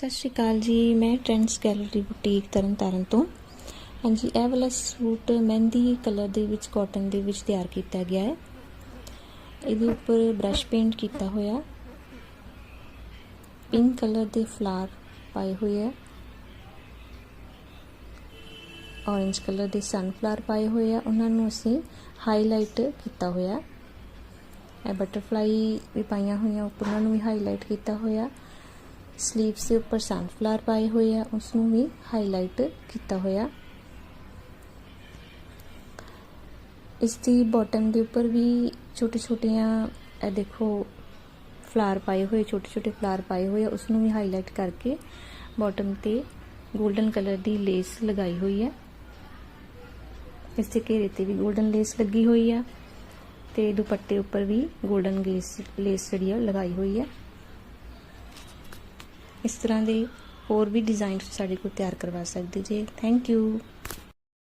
ਸਤਿ ਸ਼੍ਰੀ ਅਕਾਲ ਜੀ, ਮੈਂ ਟ੍ਰੈਂਡਸ ਗੈਲਰੀ ਬੁਟੀਕ ਤਰਨਤਾਰਨ ਤੋਂ। ਹਾਂਜੀ, ਇਹ ਵਾਲਾ ਸੂਟ ਮਹਿੰਦੀ ਕਲਰ ਦੇ ਵਿੱਚ ਕਾਟਨ ਦੇ ਵਿੱਚ ਤਿਆਰ ਕੀਤਾ ਗਿਆ ਹੈ। ਇਹਦੇ ਉੱਪਰ ਬ੍ਰਸ਼ ਪੇਂਟ ਕੀਤਾ ਹੋਇਆ। ਪਿੰਕ ਕਲਰ ਦੇ ਫਲਾਰ ਪਾਏ ਹੋਏ ਹੈ। ਔਰੇਂਜ ਕਲਰ ਦੇ ਸਨਫਲਾਰ ਪਾਏ ਹੋਏ ਆ ਉਹਨਾਂ ਨੂੰ ਅਸੀਂ ਹਾਈਲਾਈਟ ਕੀਤਾ ਹੋਇਆ। ਇਹ ਬਟਰਫਲਾਈ ਵੀ ਪਾਈਆਂ ਹੋਈਆਂ, ਉੱਪਰ ਉਹਨਾਂ ਨੂੰ ਵੀ ਹਾਈਲਾਈਟ ਕੀਤਾ ਹੋਇਆ। ਸਲੀਵਸ ਦੇ ਉੱਪਰ ਸਨਫਲਾਰ ਪਾਏ ਹੋਏ ਆ ਉਸ ਨੂੰ ਵੀ ਹਾਈਲਾਈਟ ਕੀਤਾ ਹੋਇਆ। ਇਸ ਦੀ ਬਾਟਮ ਦੇ ਉੱਪਰ ਵੀ ਛੋਟੇ ਛੋਟੀਆਂ ਇਹ ਦੇਖੋ ਫਲਾਰ ਪਾਏ ਹੋਏ ਛੋਟੇ ਛੋਟੇ ਫਲਾਰ ਪਾਏ ਹੋਏ ਆ ਉਸ ਨੂੰ ਵੀ ਹਾਈਲਾਈਟ ਕਰਕੇ ਬਾਟਮ ਤੇ ਗੋਲਡਨ ਕਲਰ ਦੀ ਲੇਸ ਲਗਾਈ ਹੋਈ ਹੈ ਇਸ ਦੇ ਘੇਰੇ ਤੇ ਵੀ ਗੋਲਡਨ ਲੇਸ ਲੱਗੀ ਹੋਈ ਆ ਤੇ ਦੁਪੱਟੇ ਉੱਪਰ ਵੀ 골ਡਨ ਲੇਸ ਜਿਹੜੀ ਆ ਲਗਾਈ ਹੋਈ ਹੈ ਇਸ ਤਰ੍ਹਾਂ ਦੇ ਹੋਰ ਵੀ ਡਿਜ਼ਾਈਨ ਸਾਡੇ ਕੋਲ ਤਿਆਰ ਕਰਵਾ ਸਕਦੇ ਜੇ। Thank you